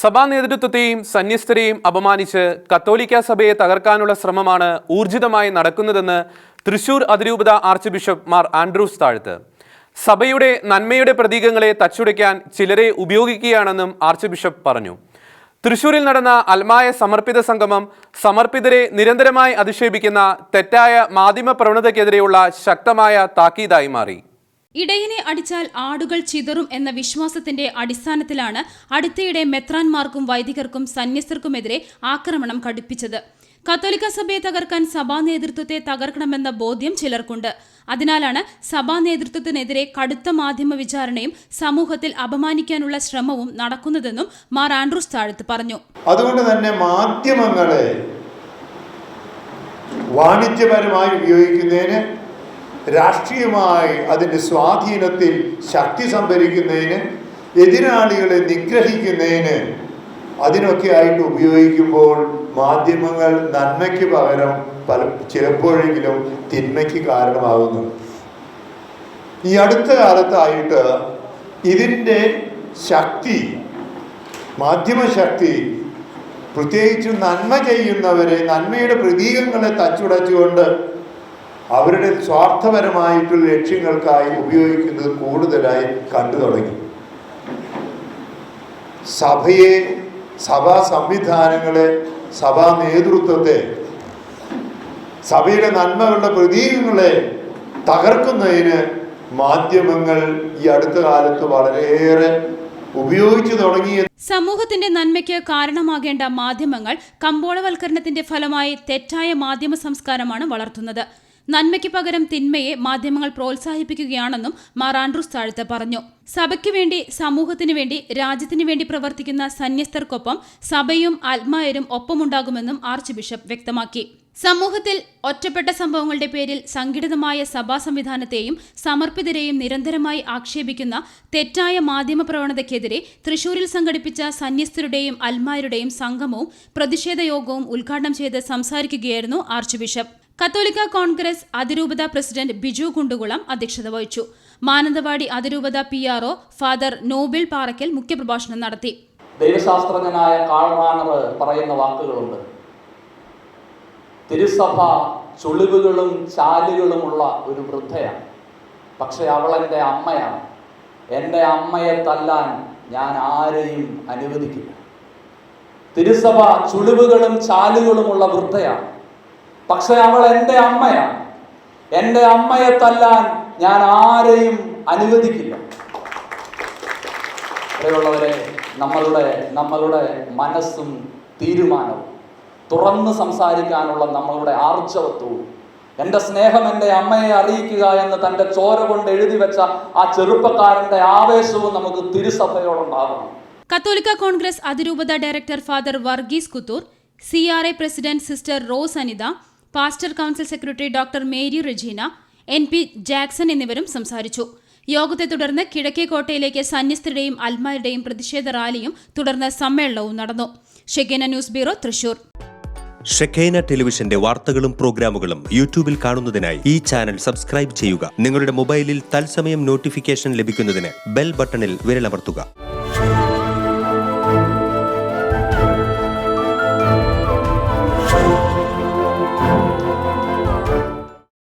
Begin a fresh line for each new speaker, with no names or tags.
സഭാ നേതൃത്വത്തെയും സന്യസ്തരെയും അപമാനിച്ച് കത്തോലിക്ക സഭയെ തകർക്കാനുള്ള ശ്രമമാണ് ഊർജിതമായി നടക്കുന്നതെന്ന് തൃശൂർ അതിരൂപത archbishop Mar Andrews Thazhath. സഭയുടെ നന്മയുടെ പ്രതീകങ്ങളെ തച്ചുടയ്ക്കാൻ ചിലരെ ഉപയോഗിക്കുകയാണെന്നും ആർച്ച് ബിഷപ്പ് പറഞ്ഞു. തൃശൂരിൽ നടന്ന അൽമായ സമർപ്പിത സംഗമം സമർപ്പിതരെ നിരന്തരമായി അധിക്ഷേപിക്കുന്ന തെറ്റായ മാധ്യമ പ്രവണതയ്ക്കെതിരെയുള്ള ശക്തമായ താക്കീതായി മാറി.
ഇടയനെ അടിച്ചാൽ ആടുകൾ ചിതറും എന്ന വിശ്വാസത്തിന്റെ അടിസ്ഥാനത്തിലാണ് അടുത്തയിടെ മെത്രാൻമാർക്കും വൈദികർക്കും സന്യസ്തർക്കുമെതിരെ ആക്രമണം ഘടിപ്പിച്ചത് കത്തോലിക്ക സഭയെ തകർക്കാൻ സഭാ നേതൃത്വത്തെ തകർക്കണമെന്ന ബോധ്യം ചിലർക്കുണ്ട്. അതിനാലാണ് സഭാ നേതൃത്വത്തിനെതിരെ കടുത്ത മാധ്യമ വിചാരണയും സമൂഹത്തിൽ അപമാനിക്കാനുള്ള ശ്രമവും നടക്കുന്നതെന്നും മാർ ആൻഡ്രൂസ് താഴത്ത് പറഞ്ഞു.
അതുകൊണ്ട് തന്നെ മാധ്യമങ്ങളെ വാണിജ്യപരമായി ഉപയോഗിക്കുന്നതിന് രാഷ്ട്രീയമായി അതിന്റെ സ്വാധീനത്തിൽ ശക്തി സംഭരിക്കുന്നതിന് എതിരാളികളെ നിഗ്രഹിക്കുന്നതിന് അതിനൊക്കെ ആയിട്ട് ഉപയോഗിക്കുമ്പോൾ മാധ്യമങ്ങൾ നന്മയ്ക്ക് പകരം പല ചിലപ്പോഴെങ്കിലും തിന്മയ്ക്ക് കാരണമാകുന്നു. ഈ അടുത്ത കാലത്തായിട്ട് ഇതിന്റെ ശക്തി മാധ്യമശക്തി പ്രത്യേകിച്ചും നന്മ ചെയ്യുന്നവരെ നന്മയുടെ പ്രതീകങ്ങളെ തച്ചുടച്ചുകൊണ്ട് അവരുടെ സ്വാർത്ഥപരമായിട്ടുള്ള ലക്ഷ്യങ്ങൾക്കായി ഉപയോഗിക്കുന്നത് കൂടുതലായി കണ്ടു തുടങ്ങി. സഭയെ സഭാ സംവിധാനങ്ങളെ സഭാ നേതൃത്വത്തെ സഭയുടെ നന്മകളുടെ പ്രതീകങ്ങളെ തകർക്കുന്നതിന് മാധ്യമങ്ങൾ ഈ അടുത്ത കാലത്ത് വളരെയേറെ ഉപയോഗിച്ചു തുടങ്ങിയ
സമൂഹത്തിന്റെ നന്മയ്ക്ക് കാരണമാകേണ്ട മാധ്യമങ്ങൾ കമ്പോളവൽക്കരണത്തിന്റെ ഫലമായി തെറ്റായ മാധ്യമ സംസ്കാരമാണ് വളർത്തുന്നത്. നന്മയ്ക്ക് പകരം തിന്മയെ മാധ്യമങ്ങൾ പ്രോത്സാഹിപ്പിക്കുകയാണെന്നും മാർ ആൻഡ്രൂസ് താഴ്ത്ത പറഞ്ഞു. സഭയ്ക്ക് വേണ്ടി സമൂഹത്തിനു വേണ്ടി രാജ്യത്തിനു വേണ്ടി പ്രവർത്തിക്കുന്ന സന്യസ്തർക്കൊപ്പം സഭയും ആത്മായരും ഒപ്പമുണ്ടാകുമെന്നും ആർച്ച് ബിഷപ്പ് വ്യക്തമാക്കി. സമൂഹത്തിൽ ഒറ്റപ്പെട്ട സംഭവങ്ങളുടെ പേരിൽ സംഘടിതമായ സഭാ സംവിധാനത്തെയും സമർപ്പിതരെയും നിരന്തരമായി ആക്ഷേപിക്കുന്ന തെറ്റായ മാധ്യമ പ്രവണതയ്ക്കെതിരെ തൃശൂരിൽ സംഘടിപ്പിച്ച സന്യസ്തരുടെയും അൽമാരുടെയും സംഗമവും പ്രതിഷേധ യോഗവും ഉദ്ഘാടനം ചെയ്ത് സംസാരിക്കുകയായിരുന്നു ആർച്ച് ബിഷപ്പ്. കത്തോലിക്ക കോൺഗ്രസ് അതിരൂപത പ്രസിഡന്റ് ബിജു കുണ്ടുകുളം അധ്യക്ഷത വഹിച്ചു. മാനന്തവാടി അതിരൂപത P RO father Noble Parackal മുഖ്യപ്രഭാഷണം നടത്തി.
ദൈവശാസ്ത്രജ്ഞനായ കാൾമാനർ പറയുന്ന വാക്കുകളുണ്ട്. തിരുസഭ ചുളിവുകളും ചാലുകളുമുള്ള ഒരു വൃദ്ധയാണ്. പക്ഷെ അവൾ എന്റെ അമ്മയാണ്. എന്റെ അമ്മയെ തല്ലാൻ ഞാൻ ആരെയും അനുവദിക്കില്ല. തിരുസഭ ചുളിവുകളും ചാലുകളുമുള്ള വൃദ്ധയാണ്. പക്ഷെ അവൾ എന്റെ അമ്മയാണ്. എന്റെ അമ്മയെ തല്ലാൻ ഞാൻ ആരെയും അനുവദിക്കില്ല. പ്രിയമുള്ളവരെ നമ്മളുടെ നമ്മളുടെ മനസ്സും തീരുമാനവും തുറന്ന് സംസാരിക്കാനുള്ള നമ്മളുടെ ആർജവത്വവും എന്റെ സ്നേഹം എന്റെ അമ്മയെ അറിയിക്കുക എന്ന് തന്റെ ചോര കൊണ്ട് എഴുതി വെച്ച ആ ചെറുപ്പക്കാരന്റെ ആവേശവും നമുക്ക് തിരുസഭയോടുണ്ടാകണം
കത്തോലിക്ക കോൺഗ്രസ് അതിരൂപത director father Varghese Kuthoor C R I president sister Rose Anitha pastor council secretary doctor Mary Regina N P Jackson എന്നിവരും സംസാരിച്ചു. യോഗത്തെ തുടർന്ന് കിഴക്കേക്കോട്ടയിലേക്ക് സന്യസ്തരുടെയും അൽമാരുടെയും പ്രതിഷേധ റാലിയും തുടർന്ന് സമ്മേളനവും നടന്നു. ഷെഗേന ന്യൂസ് ബ്യൂറോ തൃശൂർ.
ഷെഖേന ടെലിവിഷന്റെ വാർത്തകളും പ്രോഗ്രാമുകളും യൂട്യൂബിൽ കാണുന്നതിനായി ഈ ചാനൽ സബ്സ്ക്രൈബ് ചെയ്യുക. നിങ്ങളുടെ മൊബൈലിൽ തത്സമയം നോട്ടിഫിക്കേഷൻ ലഭിക്കുന്നതിന് ബെൽ ബട്ടണിൽ വിരലമർത്തുക.